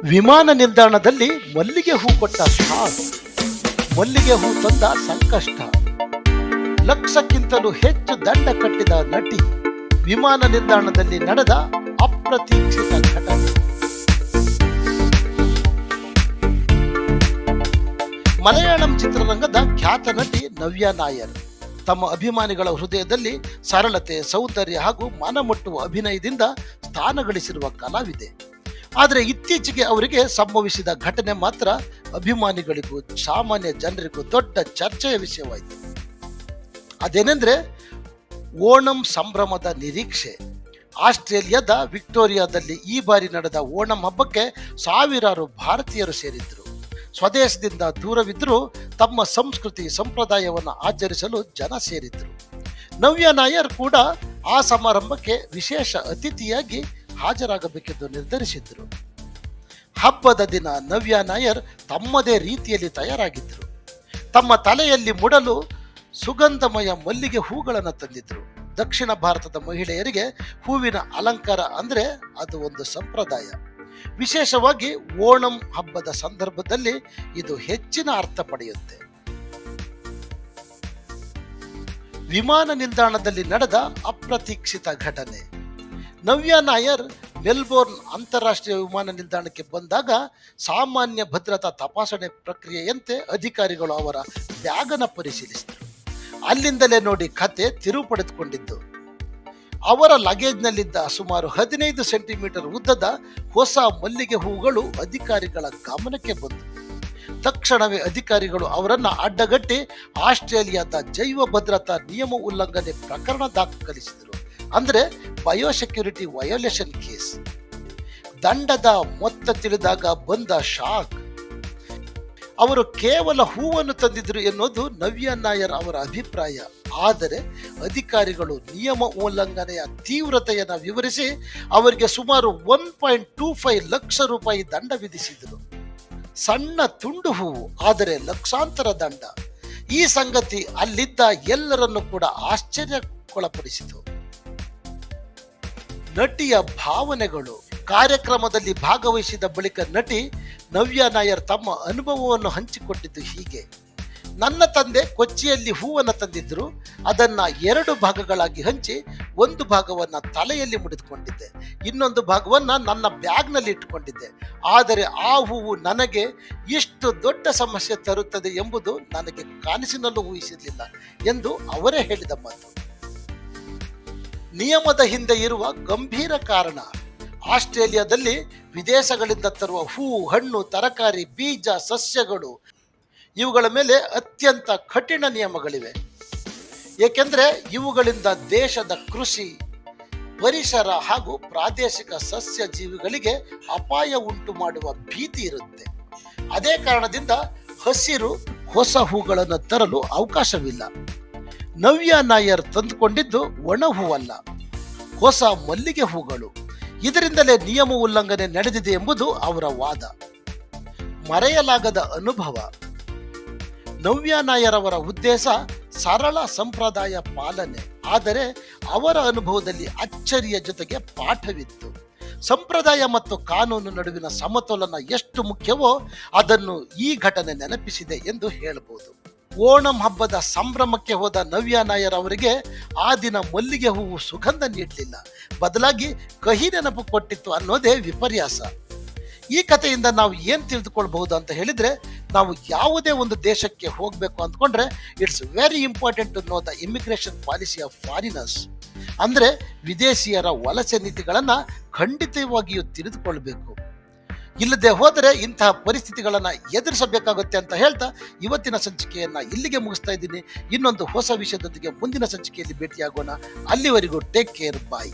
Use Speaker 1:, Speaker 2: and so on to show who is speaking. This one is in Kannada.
Speaker 1: ವಿಮಾನ ನಿಲ್ದಾಣದಲ್ಲಿ ಮಲ್ಲಿಗೆ ಹೂ ಕೊಟ್ಟ ಸ್ಟಾರ್ ಮಲ್ಲಿಗೆ ಹೂ ತಂದ ಸಂಕಷ್ಟ. ಲಕ್ಷಕ್ಕಿಂತಲೂ ಹೆಚ್ಚು ದಂಡ ಕಟ್ಟಿದ ನಟಿ ವಿಮಾನ ನಿಲ್ದಾಣದಲ್ಲಿ ನಡೆದ ಅಪ್ರತೀಕ್ಷಿತ ಘಟನೆ. ಮಲಯಾಳಂ ಚಿತ್ರರಂಗದ ಖ್ಯಾತ ನಟಿ ನವ್ಯ ನಾಯರ್ ತಮ್ಮ ಅಭಿಮಾನಿಗಳ ಹೃದಯದಲ್ಲಿ ಸರಳತೆ, ಸೌಂದರ್ಯ ಹಾಗೂ ಮನಮುಟ್ಟುವ ಅಭಿನಯದಿಂದ ಸ್ಥಾನ ಗಳಿಸಿರುವ ಕಲಾವಿದೆ. ಆದರೆ ಇತ್ತೀಚೆಗೆ ಅವರಿಗೆ ಸಂಭವಿಸಿದ ಘಟನೆ ಮಾತ್ರ ಅಭಿಮಾನಿಗಳಿಗೂ, ಸಾಮಾನ್ಯ ಜನರಿಗೂ ದೊಡ್ಡ ಚರ್ಚೆಯ ವಿಷಯವಾಯಿತು. ಅದೇನೆಂದರೆ, ಓಣಂ ಸಂಭ್ರಮದ ನಿರೀಕ್ಷೆ. ಆಸ್ಟ್ರೇಲಿಯಾದ ವಿಕ್ಟೋರಿಯಾದಲ್ಲಿ ಈ ಬಾರಿ ನಡೆದ ಓಣಂ ಹಬ್ಬಕ್ಕೆ ಸಾವಿರಾರು ಭಾರತೀಯರು ಸೇರಿದ್ದರು ಸ್ವದೇಶದಿಂದ ದೂರವಿದ್ದರೂ ತಮ್ಮ ಸಂಸ್ಕೃತಿ ಸಂಪ್ರದಾಯವನ್ನು ಆಚರಿಸಲು ಜನ ಸೇರಿದ್ದರು ನವ್ಯ ನಾಯರ್ ಕೂಡ ಆ ಸಮಾರಂಭಕ್ಕೆ ವಿಶೇಷ ಅತಿಥಿಯಾಗಿ ಹಾಜರಾಗಬೇಕೆಂದು ನಿರ್ಧರಿಸಿದ್ದರು ಹಬ್ಬದ ದಿನ ನವ್ಯ ನಾಯರ್ ತಮ್ಮದೇ ರೀತಿಯಲ್ಲಿ ತಯಾರಾಗಿದ್ದರು ತಮ್ಮ ತಲೆಯಲ್ಲಿ ಮುಡಲು ಸುಗಂಧಮಯ ಮಲ್ಲಿಗೆ ಹೂಗಳನ್ನು ತಂದಿದ್ದರು ದಕ್ಷಿಣ ಭಾರತದ ಮಹಿಳೆಯರಿಗೆ ಹೂವಿನ ಅಲಂಕಾರ ಅಂದರೆ ಅದು ಒಂದು ಸಂಪ್ರದಾಯ. ವಿಶೇಷವಾಗಿ ಓಣಂ ಹಬ್ಬದ ಸಂದರ್ಭದಲ್ಲಿ ಇದು ಹೆಚ್ಚಿನ ಅರ್ಥ ಪಡೆಯುತ್ತೆ. ವಿಮಾನ ನಿಲ್ದಾಣದಲ್ಲಿ ನಡೆದ ಅಪ್ರತೀಕ್ಷಿತ ಘಟನೆ. ನವ್ಯ ನಾಯರ್ ಮೆಲ್ಬೋರ್ನ್ ಅಂತಾರಾಷ್ಟ್ರೀಯ ವಿಮಾನ ನಿಲ್ದಾಣಕ್ಕೆ ಬಂದಾಗ ಸಾಮಾನ್ಯ ಭದ್ರತಾ ತಪಾಸಣೆ ಪ್ರಕ್ರಿಯೆಯಂತೆ ಅಧಿಕಾರಿಗಳು ಅವರ ಬ್ಯಾಗನ ಪರಿಶೀಲಿಸಿದರು. ಅಲ್ಲಿಂದಲೇ ನೋಡಿ ಕತೆ ತಿರುವು ಪಡೆದುಕೊಂಡಿದ್ದು. ಅವರ ಲಗೇಜ್ನಲ್ಲಿದ್ದ ಸುಮಾರು ಹದಿನೈದು ಸೆಂಟಿಮೀಟರ್ ಉದ್ದದ ಹೊಸ ಮಲ್ಲಿಗೆ ಹೂಗಳು ಅಧಿಕಾರಿಗಳ ಗಮನಕ್ಕೆ ಬಂತು. ತಕ್ಷಣವೇ ಅಧಿಕಾರಿಗಳು ಅವರನ್ನ ಅಡ್ಡಗಟ್ಟಿ ಆಸ್ಟ್ರೇಲಿಯಾದ ಜೈವ ಭದ್ರತಾ ನಿಯಮ ಉಲ್ಲಂಘನೆ ಪ್ರಕರಣ ದಾಖಲಿಸಿದರು. ಅಂದ್ರೆ ಬಯೋಸೆಕ್ಯೂರಿಟಿ ವಯೋಲೇಷನ್ ಕೇಸ್ ದಂಡದ ಮೊತ್ತ ತಿಳಿದಾಗ ಬಂದ ಶಾಕ್ ಅವರು ಕೇವಲ ಹೂವನ್ನು ತಂದಿದ್ರು ಎನ್ನುವುದು ನವ್ಯ ನಾಯರ್ ಅವರ ಅಭಿಪ್ರಾಯ. ಆದರೆ ಅಧಿಕಾರಿಗಳು ನಿಯಮ ಉಲ್ಲಂಘನೆಯ ತೀವ್ರತೆಯನ್ನು ವಿವರಿಸಿ ಅವರಿಗೆ ಸುಮಾರು one point two five lakh ರೂಪಾಯಿ ದಂಡ ವಿಧಿಸಿದರು. ಸಣ್ಣ ತುಂಡು ಹೂವು, ಆದರೆ ಲಕ್ಷಾಂತರ ದಂಡ. ಈ ಸಂಗತಿ ಅಲ್ಲಿದ್ದ ಎಲ್ಲರನ್ನು ಕೂಡ ಆಶ್ಚರ್ಯಕ್ಕೊಳಪಡಿಸಿತು ನಟಿಯ ಭಾವನೆಗಳು. ಕಾರ್ಯಕ್ರಮದಲ್ಲಿ ಭಾಗವಹಿಸಿದ ಬಳಿಕ ನಟಿ ನವ್ಯ ನಾಯರ್ ತಮ್ಮ ಅನುಭವವನ್ನು ಹಂಚಿಕೊಟ್ಟಿದ್ದು ಹೀಗೆ. ನನ್ನ ತಂದೆ ಕೊಚ್ಚಿಯಲ್ಲಿ ಹೂವನ್ನು ತಂದಿದ್ದರು ಅದನ್ನ ಎರಡು ಭಾಗಗಳಾಗಿ ಹಂಚಿ ಒಂದು ಭಾಗವನ್ನ ತಲೆಯಲ್ಲಿ ಮುಡಿದುಕೊಂಡಿದ್ದೆ. ಇನ್ನೊಂದು ಭಾಗವನ್ನ ನನ್ನ ಬ್ಯಾಗ್ನಲ್ಲಿ ಇಟ್ಟುಕೊಂಡಿದ್ದೆ. ಆದರೆ ಆ ಹೂವು ನನಗೆ ಇಷ್ಟು ದೊಡ್ಡ ಸಮಸ್ಯೆ ತರುತ್ತದೆ ಎಂಬುದು ನನಗೆ ಕಾಣಿಸಿನಲ್ಲೂ ಊಹಿಸಿರಲಿಲ್ಲ ಎಂದು ಅವರೇ ಹೇಳಿದ ಮಾತು. ನಿಯಮದ ಹಿಂದೆ ಇರುವ ಗಂಭೀರ ಕಾರಣ. ಆಸ್ಟ್ರೇಲಿಯಾದಲ್ಲಿ ವಿದೇಶಗಳಿಂದ ತರುವ ಹೂ, ಹಣ್ಣು, ತರಕಾರಿ, ಬೀಜ, ಸಸ್ಯಗಳು ಇವುಗಳ ಮೇಲೆ ಅತ್ಯಂತ ಕಠಿಣ ನಿಯಮಗಳಿವೆ. ಏಕೆಂದರೆ ಇವುಗಳಿಂದ ದೇಶದ ಕೃಷಿ, ಪರಿಸರ ಹಾಗೂ ಪ್ರಾದೇಶಿಕ ಸಸ್ಯ ಜೀವಿಗಳಿಗೆ ಅಪಾಯ ಉಂಟು ಮಾಡುವ ಭೀತಿ ಇರುತ್ತೆ. ಅದೇ ಕಾರಣದಿಂದ ಹಸಿರು ಹೊಸ ಹೂಗಳನ್ನು ತರಲು ಅವಕಾಶವಿಲ್ಲ. ನವ್ಯ ನಾಯರ್ ತಂದುಕೊಂಡಿದ್ದು ಒಣ ಹೂವಲ್ಲ ಹೊಸ ಮಲ್ಲಿಗೆ ಹೂಗಳು. ಇದರಿಂದಲೇ ನಿಯಮ ಉಲ್ಲಂಘನೆ ನಡೆದಿದೆ ಎಂಬುದು ಅವರ ವಾದ. ಮರೆಯಲಾಗದ ಅನುಭವ. ನವ್ಯ ನಾಯರ್ ಅವರ ಉದ್ದೇಶ ಸರಳ ಸಂಪ್ರದಾಯ ಪಾಲನೆ. ಆದರೆ ಅವರ ಅನುಭವದಲ್ಲಿ ಅಚ್ಚರಿಯ ಜೊತೆಗೆ ಪಾಠವಿತ್ತು. ಸಂಪ್ರದಾಯ ಮತ್ತು ಕಾನೂನು ನಡುವಿನ ಸಮತೋಲನ ಎಷ್ಟು ಮುಖ್ಯವೋ ಅದನ್ನು ಈ ಘಟನೆ ನೆನಪಿಸಿದೆ ಎಂದು ಹೇಳಬಹುದು ಓಣಂ ಹಬ್ಬದ ಸಂಭ್ರಮಕ್ಕೆ ಹೋದ ನವ್ಯ ನಾಯರ್ ಅವರಿಗೆ ಆ ದಿನ ಮಲ್ಲಿಗೆ ಹೂವು ಸುಗಂಧ ನೀಡಲಿಲ್ಲ ಬದಲಾಗಿ ಕಹಿ ನೆನಪು ಕೊಟ್ಟಿತ್ತು ಅನ್ನೋದೇ ವಿಪರ್ಯಾಸ. ಈ ಕಥೆಯಿಂದ ನಾವು ಏನು ತಿಳಿದುಕೊಳ್ಬಹುದು ಅಂತ ಹೇಳಿದ್ರೆ, ನಾವು ಯಾವುದೇ ಒಂದು ದೇಶಕ್ಕೆ ಹೋಗಬೇಕು ಅಂದ್ಕೊಂಡ್ರೆ it's very important to know the immigration policy of foreigners ಅಂದರೆ ವಿದೇಶಿಯರ ವಲಸೆ ನೀತಿಗಳನ್ನು ಖಂಡಿತವಾಗಿಯೂ ತಿಳಿದುಕೊಳ್ಬೇಕು. ಇಲ್ಲದೆ ಹೋದರೆ ಇಂತಹ ಪರಿಸ್ಥಿತಿಗಳನ್ನು ಎದುರಿಸಬೇಕಾಗುತ್ತೆ ಅಂತ ಹೇಳ್ತಾ ಇವತ್ತಿನ ಸಂಚಿಕೆಯನ್ನು ಇಲ್ಲಿಗೆ ಮುಗಿಸ್ತಾ ಇದ್ದೀನಿ. ಇನ್ನೊಂದು ಹೊಸ ವಿಷಯದೊಂದಿಗೆ ಮುಂದಿನ ಸಂಚಿಕೆಯಲ್ಲಿ ಭೇಟಿಯಾಗೋಣ. ಅಲ್ಲಿವರೆಗೂ ಟೇಕ್ ಕೇರ್ ಬಾಯ್